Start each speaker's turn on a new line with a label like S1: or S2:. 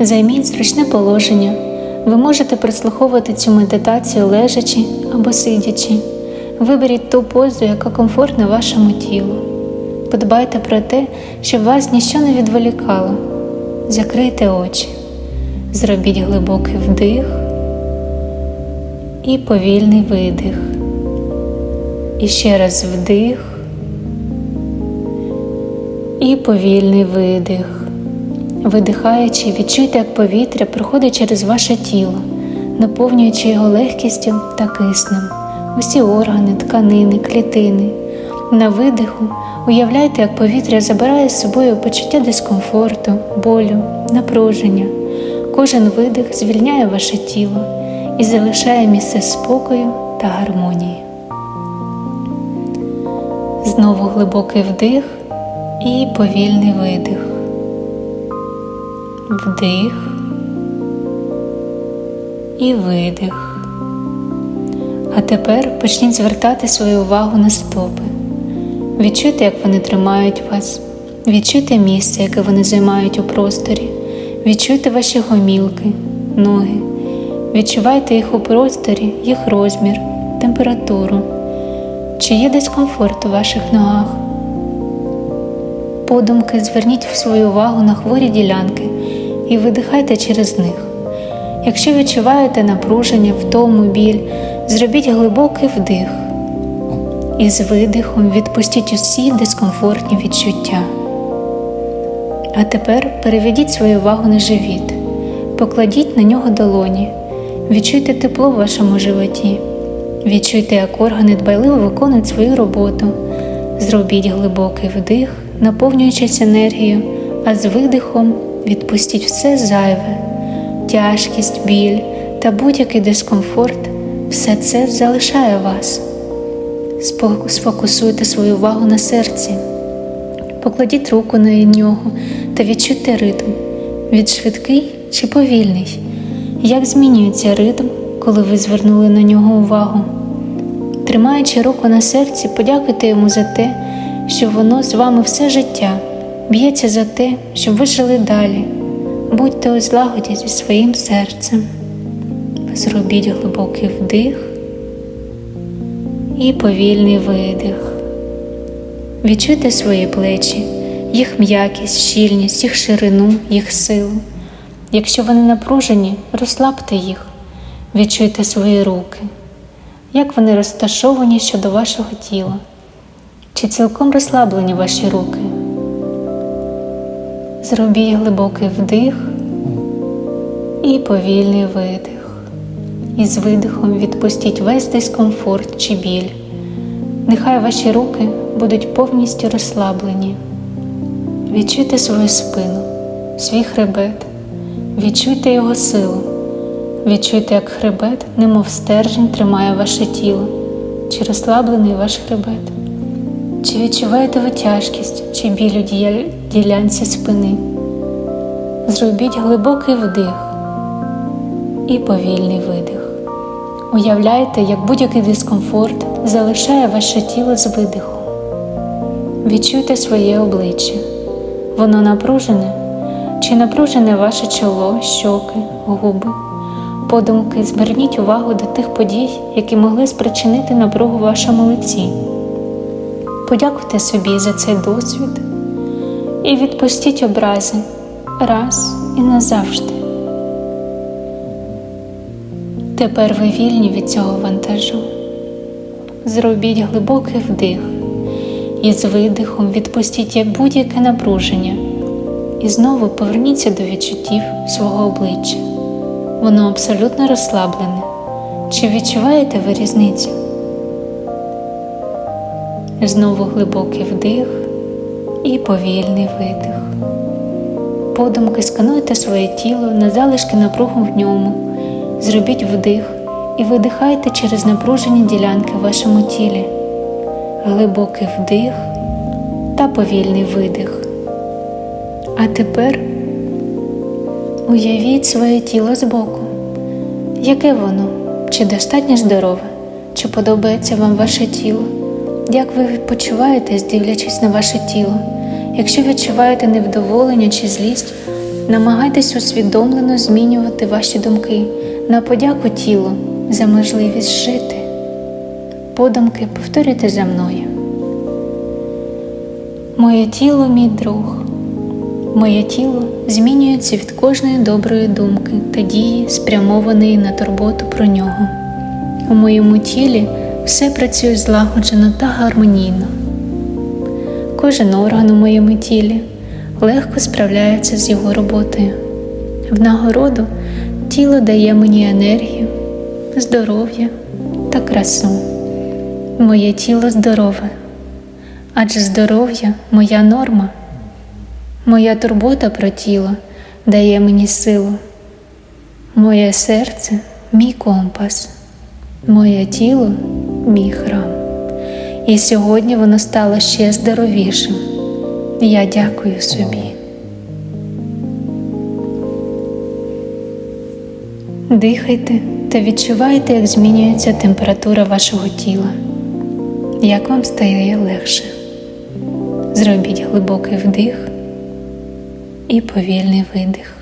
S1: Займіть зручне положення. Ви можете прислуховувати цю медитацію лежачи або сидячи. Виберіть ту позу, яка комфортна вашому тілу. Подбайте про те, щоб вас ніщо не відволікало. Закрийте очі, зробіть глибокий вдих і повільний видих. І ще раз вдих і повільний видих. Видихаючи, відчуйте, як повітря проходить через ваше тіло, наповнюючи його легкістю та киснем, усі органи, тканини, клітини. На видиху уявляйте, як повітря забирає з собою почуття дискомфорту, болю, напруження. Кожен видих звільняє ваше тіло і залишає місце спокою та гармонії. Знову глибокий вдих і повільний видих. Вдих і видих. А тепер почніть звертати свою увагу на стопи. Відчуйте, як вони тримають вас. Відчуйте місце, яке вони займають у просторі. Відчуйте ваші гомілки, ноги. Відчувайте їх у просторі, їх розмір, температуру. Чи є дискомфорт у ваших ногах? Подумки зверніть свою увагу на хворі ділянки і видихайте через них. Якщо відчуваєте напруження, втому, біль, зробіть глибокий вдих і з видихом відпустіть усі дискомфортні відчуття. А тепер переведіть свою увагу на живіт, покладіть на нього долоні, відчуйте тепло в вашому животі, відчуйте, як органи дбайливо виконують свою роботу. Зробіть глибокий вдих, наповнюючись енергією, а з видихом відпустіть все зайве, тяжкість, біль та будь-який дискомфорт. Все це залишає вас. Сфокусуйте свою увагу на серці, покладіть руку на нього та відчуйте ритм. Він швидкий чи повільний? Як змінюється ритм, коли ви звернули на нього увагу? Тримаючи руку на серці, подякуйте йому за те, що воно з вами все життя, б'ється за те, щоб ви жили далі. Будьте у злагоді зі своїм серцем. Зробіть глибокий вдих і повільний видих. Відчуйте свої плечі, їх м'якість, щільність, їх ширину, їх силу. Якщо вони напружені, розслабте їх, відчуйте свої руки, як вони розташовані щодо вашого тіла, чи цілком розслаблені ваші руки. Зробіть глибокий вдих і повільний видих. І з видихом відпустіть весь дискомфорт чи біль. Нехай ваші руки будуть повністю розслаблені. Відчуйте свою спину, свій хребет, відчуйте його силу. Відчуйте, як хребет, немов стержень, тримає ваше тіло, чи розслаблений ваш хребет. Чи відчуваєте ви тяжкість чи біль у ділянці спини? Зробіть глибокий вдих і повільний видих. Уявляйте, як будь-який дискомфорт залишає ваше тіло з видихом. Відчуйте своє обличчя. Воно напружене чи напружене ваше чоло, щоки, губи. Подумки зверніть увагу до тих подій, які могли спричинити напругу вашому лиці. Подякуйте собі за цей досвід і відпустіть образи раз і назавжди. Тепер ви вільні від цього вантажу. Зробіть глибокий вдих і з видихом відпустіть будь-яке напруження. І знову поверніться до відчуттів свого обличчя. Воно абсолютно розслаблене. Чи відчуваєте ви різницю? Знову глибокий вдих і повільний видих. Подумки скануйте своє тіло на залишки напругу в ньому. Зробіть вдих і видихайте через напружені ділянки в вашому тілі. Глибокий вдих та повільний видих. А тепер уявіть своє тіло збоку. Яке воно? Чи достатньо здорове? Чи подобається вам ваше тіло? Як ви почуваєтесь, дивлячись на ваше тіло? Якщо відчуваєте невдоволення чи злість, Намагайтесь усвідомлено змінювати ваші думки на подяку тілу за можливість жити. Подумки повторюйте за мною. Моє тіло мій друг. Моє тіло змінюється від кожної доброї думки та дії, спрямованої на турботу про нього. У моєму тілі все працює злагоджено та гармонійно. Кожен орган у моєму тілі легко справляється з його роботою. В нагороду тіло дає мені енергію, здоров'я та красу. Моє тіло здорове, адже здоров'я моя норма. Моя турбота про тіло дає мені силу. Моє серце мій компас, моє тіло мій храм. І сьогодні воно стало ще здоровішим. Я дякую собі. Дихайте та відчувайте, як змінюється температура вашого тіла. Як вам стає легше. Зробіть глибокий вдих і повільний видих.